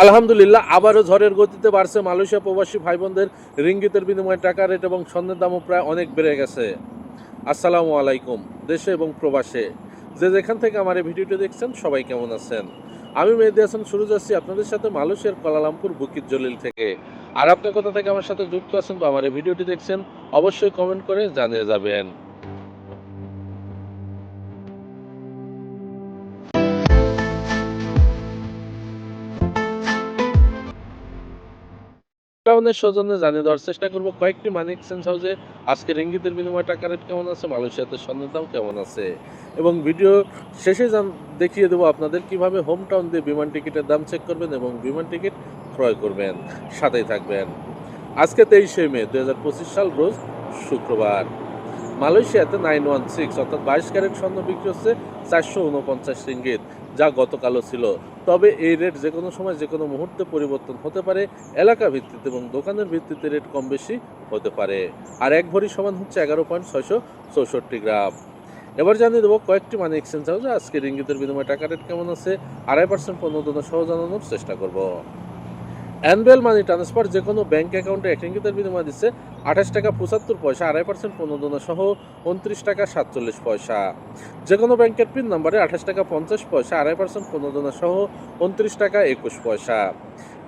আলহামদুলিল্লাহ, আবারও ঝড়ের গতিতে বাড়ছে মালয়েশিয়া প্রবাসী ভাই বোনদের রিঙ্গিতের বিনিময়ে টাকা রেট এবং স্বর্ণের দামও প্রায় অনেক বেড়ে গেছে। আসসালামু আলাইকুম, দেশে এবং প্রবাসে। যে যেখান থেকে আমার এই ভিডিওটি দেখছেন, সবাই কেমন আছেন? আমি মেহেদি হাসান, শুরু যাচ্ছি আপনাদের সাথে মালয়েশিয়ার কলালামপুর বুকিত জলিল থেকে। আর আপনি কোথা থেকে আমার সাথে যুক্ত আছেন বা আমার এই ভিডিওটি দেখছেন, অবশ্যই কমেন্ট করে জানিয়ে যাবেন। টাউনের সৌজন্যে জানিয়ে দেওয়ার চেষ্টা করব। কয়েকটি মানি এক্সচেঞ্জ হাউসে আজকে রিঙ্গিতের বিনিময়ে টাকা রেট কেমন আছে, মালয়েশিয়াতে স্বর্ণের দাম কেমন আছে? এবং ভিডিও শেষে দেখিয়ে দেবো আপনাদের কীভাবে হোম টাউন দিয়ে বিমান টিকিটের দাম চেক করবেন এবং বিমান টিকিট ক্রয় করবেন। সাথেই থাকবেন। আজকে তেইশে মে দু হাজার পঁচিশ সাল রোজ শুক্রবার। মালয়েশিয়াতে নাইন ওয়ান সিক্স, অর্থাৎ বাইশ ক্যারেট স্বর্ণ বিক্রি হচ্ছে চারশো উনপঞ্চাশ রিঙ্গিত, যা গতকালও ছিল। তবে এই রেট যে কোনো সময় যে কোনো মুহূর্তে পরিবর্তন হতে পারে, এলাকা ভিত্তিতে এবং দোকানের ভিত্তিতে রেট কম বেশি হতে পারে। আর এক ভরি সমান হচ্ছে এগারো পয়েন্ট ছয়শো চৌষট্টি গ্রাম। এবার জানিয়ে দেবো কয়েকটি মানি এক্সচেঞ্জ হাউসে আজকে রিঙ্গিতের বিনিময়ে টাকা রেট কেমন আছে, আড়াই পার্সেন্ট পণ্য সহ জানানোর চেষ্টা করব। অ্যানুয়াল মানি ট্রান্সফার যে কোনো ব্যাঙ্ক অ্যাকাউন্টে এক রিঙ্গিতের বিনিময়ে দিচ্ছে আঠাশ টাকা পঁচাত্তর পয়সা, আড়াই পার্সেন্ট প্রণোদনা সহ উনত্রিশ টাকা সাতচল্লিশ পয়সা। যে কোনো ব্যাংকের পিন নাম্বারে আঠাশ টাকা পঞ্চাশ পয়সা, আড়াই পার্সেন্ট প্রণোদনা সহ উনত্রিশ টাকা একুশ পয়সা।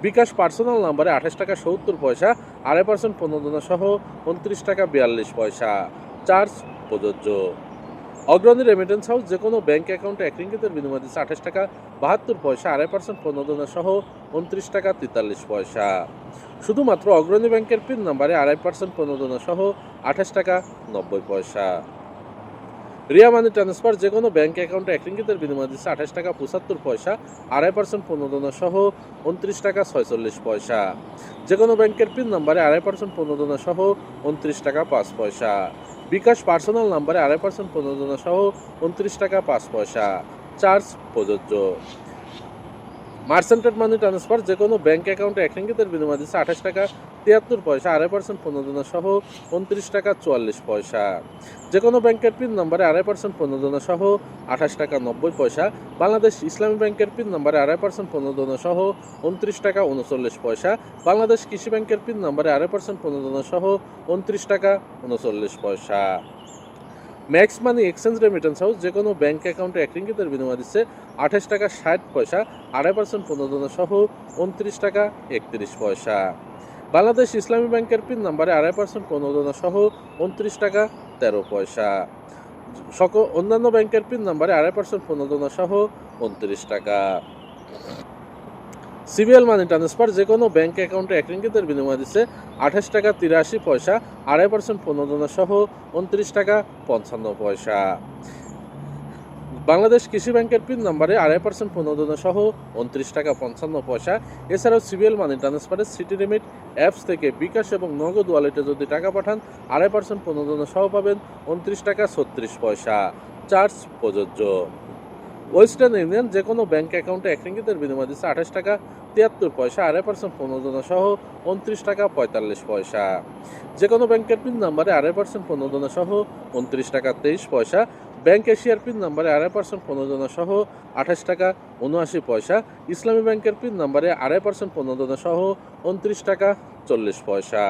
বিকাশ পার্সোনাল নাম্বারে আঠাশ টাকা সত্তর পয়সা, আড়াই পার্সেন্ট প্রণোদনা সহ উনত্রিশ টাকা বিয়াল্লিশ পয়সা। চার্জ প্রযোজ্য। অগ্রণী রেমিটেন্স হাউস যে কোনো ব্যাংক অ্যাকাউন্টে এক রিঙ্গিতের বিনিময়ে দিচ্ছে আঠাশ টাকা, বাহাত্তর পয়সা, আড়াই পার্সেন্ট প্রণোদনা সহ উনত্রিশ টাকা তেতাল্লিশ পয়সা। শুধুমাত্র অগ্রণী ব্যাংকের পিন নাম্বারে আড়াই পার্সেন্ট প্রণোদনা সহ আঠাশ টাকা নব্বই পয়সা। রিয়া মানি ট্রান্সফার যে কোনো ব্যাংক অ্যাকাউন্টে এক রিঙ্গিতের বিনিময় দিচ্ছে আঠাশ টাকা পঁচাত্তর পয়সা, আড়াই পার্সেন্ট প্রণোদনা সহ উনত্রিশ টাকা ছয়চল্লিশ পয়সা। যে কোনো ব্যাংকের পিন নাম্বারে আড়াই পার্সেন্ট প্রণোদনা সহ উনত্রিশ টাকা পাঁচ পয়সা। বিকাশ পার্সোনাল নাম্বারে আড়াই পার্সেন্ট প্রযোজনা সহ উনত্রিশ টাকা পাঁচ পয়সা। চার্জ প্রযোজ্য। মার্সেন্টেড মানি ট্রান্সফার যে কোনো ব্যাঙ্ক অ্যাকাউন্টে এক রিঙ্গিতের বিনিময় দিচ্ছে আঠাশ টাকা তিয়াত্তর পয়সা, আড়াই পার্সেন্ট প্রণোদনা সহ উনত্রিশ টাকা চুয়াল্লিশ পয়সা। যে কোনো ব্যাংকের পিন নাম্বারে আড়াই পার্সেন্ট প্রণোদনা সহ আঠাশ টাকা নব্বই পয়সা। বাংলাদেশ ইসলামী ব্যাংকের পিন নাম্বারে আড়াই পার্সেন্ট প্রণোদনা সহ উনত্রিশ টাকা উনচল্লিশ পয়সা। বাংলাদেশ কৃষি ব্যাংকের পিন নাম্বারে আড়াই পার্সেন্ট প্রণোদনা সহ উনত্রিশ টাকা উনচল্লিশ পয়সা। Max money exchange remittance house যে কোনো ব্যাঙ্ক অ্যাকাউন্টে এক রিঙ্গিতের বিনিময় দিচ্ছে আঠাশ টাকা ষাট পয়সা, আড়াই পার্সেন্ট প্রণোদনা সহ উনত্রিশ টাকা একত্রিশ পয়সা। বাংলাদেশ ইসলামী ব্যাংকের পিন নাম্বারে আড়াই পার্সেন্ট প্রণোদনা সহ উনত্রিশ টাকা, তেরো পয়সা। সকল অন্যান্য ব্যাংকের পিন নাম্বারে আড়াই পার্সেন্ট প্রণোদনা সহ উনত্রিশ টাকা। সিবিএল মানি ট্রান্সফার যে কোনো ব্যাঙ্ক অ্যাকাউন্টে এক রিঙ্গিতের বিনিময় দিচ্ছে আঠাশ টাকা তিরাশি পয়সা, আড়াই পার্সেন্ট প্রণোদনা সহ উনত্রিশ টাকা পঞ্চান্ন পয়সা। বাংলাদেশ কৃষি ব্যাংকের পিন নাম্বারে আড়াই পার্সেন্ট প্রণোদনা সহ উনত্রিশ টাকা পঞ্চান্ন পয়সা। এছাড়াও সিবিএল মানি ট্রান্সফারের সিটি লিমিট, অ্যাপস থেকে বিকাশ এবং নগদ ওয়ালেটে যদি টাকা পাঠান, আড়াই পার্সেন্ট প্রণোদনা সহ পাবেন উনত্রিশ টাকা ছত্রিশ পয়সা। চার্জ প্রযোজ্য। ওয়েস্টার্ন ইউনিয়ন যে কোনো ব্যাংক অ্যাকাউন্টে এক রিঙ্গিতের বিনিময় দিচ্ছে আঠাশ টাকা তিয়াত্তর পয়সা, আড়াই পার্সেন্ট প্রণোদনা সহ উনত্রিশ টাকা পঁয়তাল্লিশ পয়সা। যে কোনো ব্যাংকের পিন নাম্বারে আড়াই পার্সেন্ট প্রণোদনা সহ উনত্রিশ টাকা তেইশ পয়সা ব্যাংক এশিয়ার পিন নাম্বারে আড়াই পার্সেন্ট প্রণোদনা সহ আঠাশ টাকা উনআশি পয়সা, ইসলামী ব্যাংকের পিন নাম্বারে আড়াই পার্সেন্ট পনেরো প্রণোদনা সহ উনত্রিশ টাকা চল্লিশ পয়সা।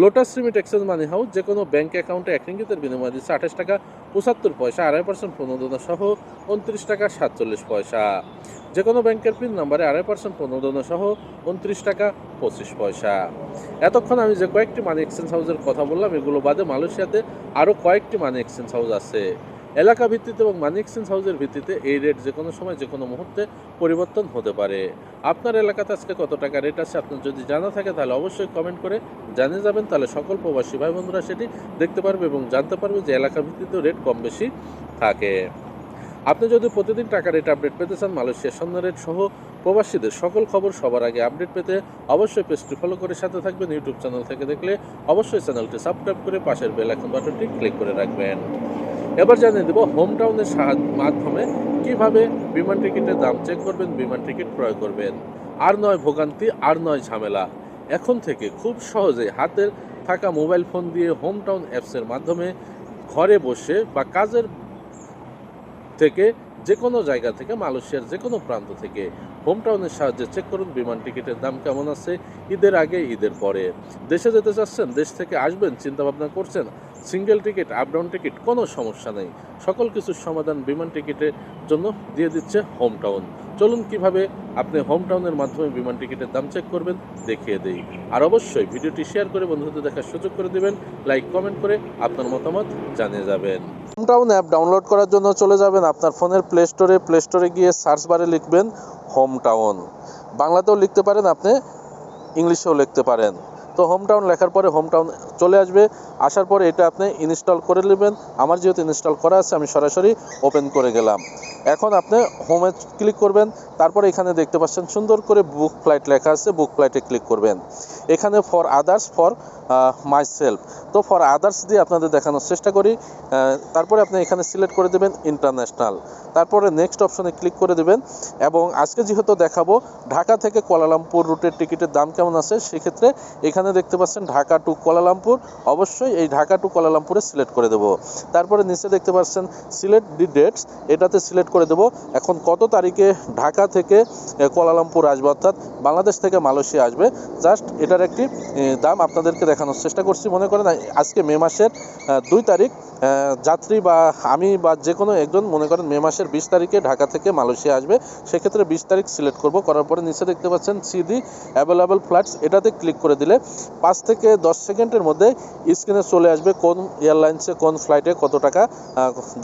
Lotus limit exchange money house যে কোনো ব্যাঙ্ক অ্যাকাউন্টে এক রিঙ্গিতের বিনিময় দিচ্ছে আঠাশ টাকা পঁচাত্তর পয়সা, আড়াই পার্সেন্ট পনেরো প্রণোদনা সহ উনত্রিশ টাকা সাতচল্লিশ পয়সা। যে কোনো ব্যাংকের পিন নাম্বারে আড়াই পার্সেন্ট পনেরো প্রণোদনা সহ উনত্রিশ টাকা পঁচিশ পয়সা। এতক্ষণ আমি যে কয়েকটি মানি এক্সচেঞ্জ হাউসের কথা বললাম, এগুলো বাদে মালয়েশিয়াতে আরও কয়েকটি মানি এক্সচেঞ্জ হাউস আছে। এলাকা ভিত্তিতে এবং মানি এক্সচেঞ্জ হাউসের ভিত্তিতে এই রেট যে কোনো সময়, যে কোনো মুহূর্তে পরিবর্তন হতে পারে। আপনার এলাকাতে আজকে কত টাকা রেট আছে, আপনার যদি জানা থাকে তাহলে অবশ্যই কমেন্ট করে জানিয়ে যাবেন। তাহলে সকল প্রবাসী ভাই বন্ধুরা সেটি দেখতে পারবে এবং জানতে পারবে যে এলাকা ভিত্তিতে রেট কম বেশি থাকে। আপনি যদি প্রতিদিন টাকা রেট আপডেট পেতে চান মালয়েশিয়ার স্বর্ণ রেট সহ প্রবাসীদের সকল খবর সবার আগে আপডেট পেতে অবশ্যই পেজটি ফলো করে সাথে থাকবেন। ইউটিউব চ্যানেল থেকে দেখলে অবশ্যই চ্যানেলটি সাবস্ক্রাইব করে পাশের বেল আইকন বাটনটি ক্লিক করে রাখবেন। এবার জানিয়ে দেব হোম টাউনের মাধ্যমে কীভাবে বিমান টিকিটের দাম চেক করবেন, বিমান টিকিট ক্রয় করবেন। আর নয় ভোগান্তি, আর নয় ঝামেলা। এখন থেকে খুব সহজে হাতের থাকা মোবাইল ফোন দিয়ে হোম টাউন অ্যাপসের মাধ্যমে ঘরে বসে বা কাজের থেকে যে কোনো জায়গা থেকে, মালয়েশিয়ার যে কোনো প্রান্ত থেকে হোম টাউনের সাহায্যে চেক করুন, বিমান টিকিটের দাম কেমন আছে ঈদের আগে, ঈদের পরে। দেশে যেতে চাচ্ছেন, দেশ থেকে আসবেন চিন্তা ভাবনা করছেন single ticket up down ticket কোনো সমস্যা নেই। সকল কিছুর সমাধান বিমান টিকিটের জন্য দিয়ে দিচ্ছে হোম টাউন চলুন কীভাবে আপনি হোম টাউনের মাধ্যমে বিমান টিকিটের দাম চেক করবেন, দেখিয়ে দেই। আর অবশ্যই ভিডিওটি শেয়ার করে বন্ধুদের দেখার সুযোগ করে দেবেন লাইক কমেন্ট করে আপনার মতামত জানিয়ে যাবেন। হোম টাউন অ্যাপ ডাউনলোড করার জন্য চলে যাবেন আপনার ফোনের প্লে স্টোরে প্লে স্টোরে গিয়ে সার্চ বারে লিখবেন হোম টাউন বাংলাতেও লিখতে পারেন আপনি, ইংলিশেও লিখতে পারেন। তো হোম টাউন লেখার পরে হোম টাউন চলে আসবে। আসার পরে এটা আপনি ইনস্টল করে নেবেন। আমার যেহেতু ইনস্টল করা আছে, আমি সরাসরি ওপেন করে গেলাম। এখন আপনি হোমে ক্লিক করবেন। তারপরে এখানে দেখতে পাচ্ছেন সুন্দর করে বুক ফ্লাইট লেখা আছে। বুক ফ্লাইটে ক্লিক করবেন। এখানে for others for myself তো ফর আদার্স দিয়ে আপনাদের দেখানোর চেষ্টা করি। তারপরে আপনি এখানে সিলেক্ট করে দেবেন ইন্টারন্যাশনাল তারপরে নেক্সট অপশনে ক্লিক করে দেবেন এবং আজকে যেহেতু দেখাবো, ঢাকা থেকে কুয়ালালামপুর রুটের টিকিটের দাম কেমন আছে, সেক্ষেত্রে এখানে দেখতে পাচ্ছেন ঢাকা টু কুয়ালালামপুর। অবশ্যই এই ঢাকা টু কুয়ালালামপুরে সিলেক্ট করে দেবো। তারপরে নিচে দেখতে পাচ্ছেন সিলেক্ট দি ডেটস এটাতে সিলেক্ট করে দেবো। এখন কত তারিখে ঢাকা থেকে কুয়ালালামপুর আসবে, অর্থাৎ বাংলাদেশ থেকে মালয়েশিয়া আসবে। জাস্ট এটার একটি দাম আপনাদেরকে দেখানোর চেষ্টা করছি। মনে করেন, আজকে মে মাসের দুই তারিখ যাত্রী বা আমি বা যে কোনো একজন, মনে করেন মে মাসের বিশ তারিখে ঢাকা থেকে মালয়েশিয়া আসবে, সেক্ষেত্রে বিশ তারিখ সিলেক্ট করব। করার পরে নিচে দেখতে পাচ্ছেন সিডি অ্যাভেলেবল ফ্লাইটস এটাতে ক্লিক করে দিলে পাঁচ থেকে দশ সেকেন্ডের মধ্যে স্ক্রিনে চলে আসবে কোন এয়ারলাইন্সে কোন ফ্লাইটে কত টাকা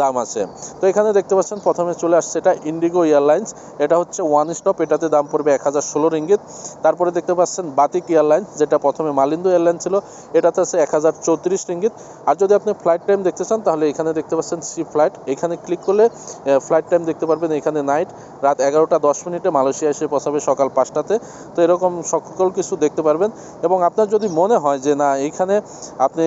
দাম আছে। তো এখানে দেখতে পাচ্ছেন, প্রথমে চলে আসছে এটা ইন্ডিগো এয়ারলাইন্স এটা হচ্ছে ওয়ান স্টপ এটাতে দাম পড়বে এক হাজার ষোলো রিঙ্গিত। তারপরে দেখতে পাচ্ছেন বাতিক এয়ারলাইন্স যেটা প্রথমে মালিন্দু এয়ারলাইন ছিল এটাতে আছে এক হাজার চৌত্রিশ রিঙ্গিত। আর যদি আপনি ফ্লাইট টাইম দেখতে চান, তাহলে এখানে দেখতে পাচ্ছেন সি ফ্লাইট এখানে ক্লিক করলে ফ্লাইট টাইম দেখতে পারবেন এখানে নাইট রাত এগারোটা দশ মিনিটে মালয়েশিয়া এসে পৌঁছাবে সকাল পাঁচটাতে। তো এরকম সকল কিছু দেখতে পারবেন। এবং আপনার যদি মনে হয় যে না এইখানে আপনি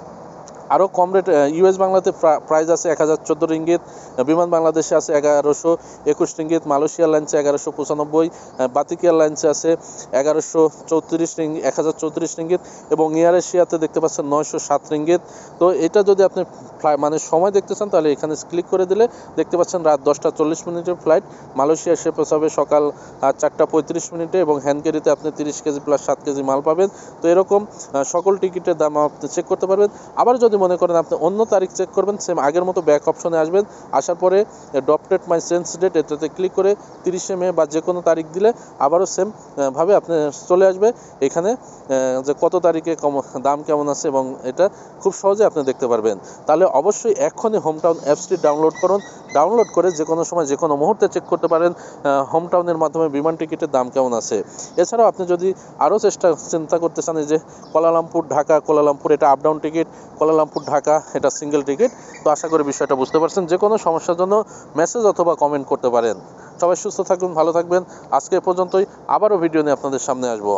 আরও কম রেট ইউএস বাংলাতে প্রাইস আছে এক হাজার চোদ্দ রিঙ্গিত বিমান বাংলাদেশে আছে এগারোশো একুশ রিঙ্গিত মালয়েশিয়া এয়ারলাইন্সে এগারোশো পঁচানব্বই বাতিক এয়ারলাইন্সে আছে এগারোশো চৌত্রিশ রিঙ্গি, এক হাজার চৌত্রিশ রিঙ্গিত এবং এয়ার এশিয়াতে দেখতে পাচ্ছেন নয়শো সাত রিঙ্গিত। তো এটা যদি আপনি ফ্লাই মানে সময় দেখতে চান তাহলে এখানে ক্লিক করে দিলে দেখতে পাচ্ছেন রাত দশটা চল্লিশ মিনিটের ফ্লাইট মালয়েশিয়া এসে পৌঁছাবে সকাল চারটা পঁয়ত্রিশ মিনিটে এবং হ্যান্ড ক্যারিতে আপনি তিরিশ কেজি প্লাস সাত কেজি মাল পাবেন। তো এরকম সকল টিকিটের দাম আপনি চেক করতে পারবেন। আবার যদি মনে করেন আপনি অন্য তারিখ চেক করবেন সেম আগের মতো ব্যাক অপশনে আসবেন। আসার পরে ডপটেড মাই সেন্স ডেট এটাতে ক্লিক করে তিরিশে মে বা যে কোনো তারিখ দিলে আবারও সেম ভাবে আপনি চলে আসবে। এখানে যে কত তারিখে কম, দাম কেমন আছে এবং এটা খুব সহজে আপনি দেখতে পারবেন। তাহলে অবশ্যই এক্ষুনি হোম টাউন অ্যাপসটি ডাউনলোড করুন। ডাউনলোড করে যে কোনো সময় যে কোনো মুহূর্তে চেক করতে পারেন হোম টাউনের মাধ্যমে বিমান টিকিটের দাম কেমন আছে। এছাড়াও আপনি যদি আরও চেষ্টা, চিন্তা করতে চান যে Kuala Lumpur Dhaka Kuala Lumpur এটা up down ticket Kuala Lumpur Dhaka এটা সিঙ্গেল টিকিট তো আশা করি বিষয়টা বুঝতে পারছেন। যে কোনো সমস্যার জন্য মেসেজ অথবা কমেন্ট করতে পারেন। সবাই সুস্থ থাকবেন ভালো থাকবেন। আজকে পর্যন্তই, আবারও ভিডিও নিয়ে আপনাদের সামনে আসব।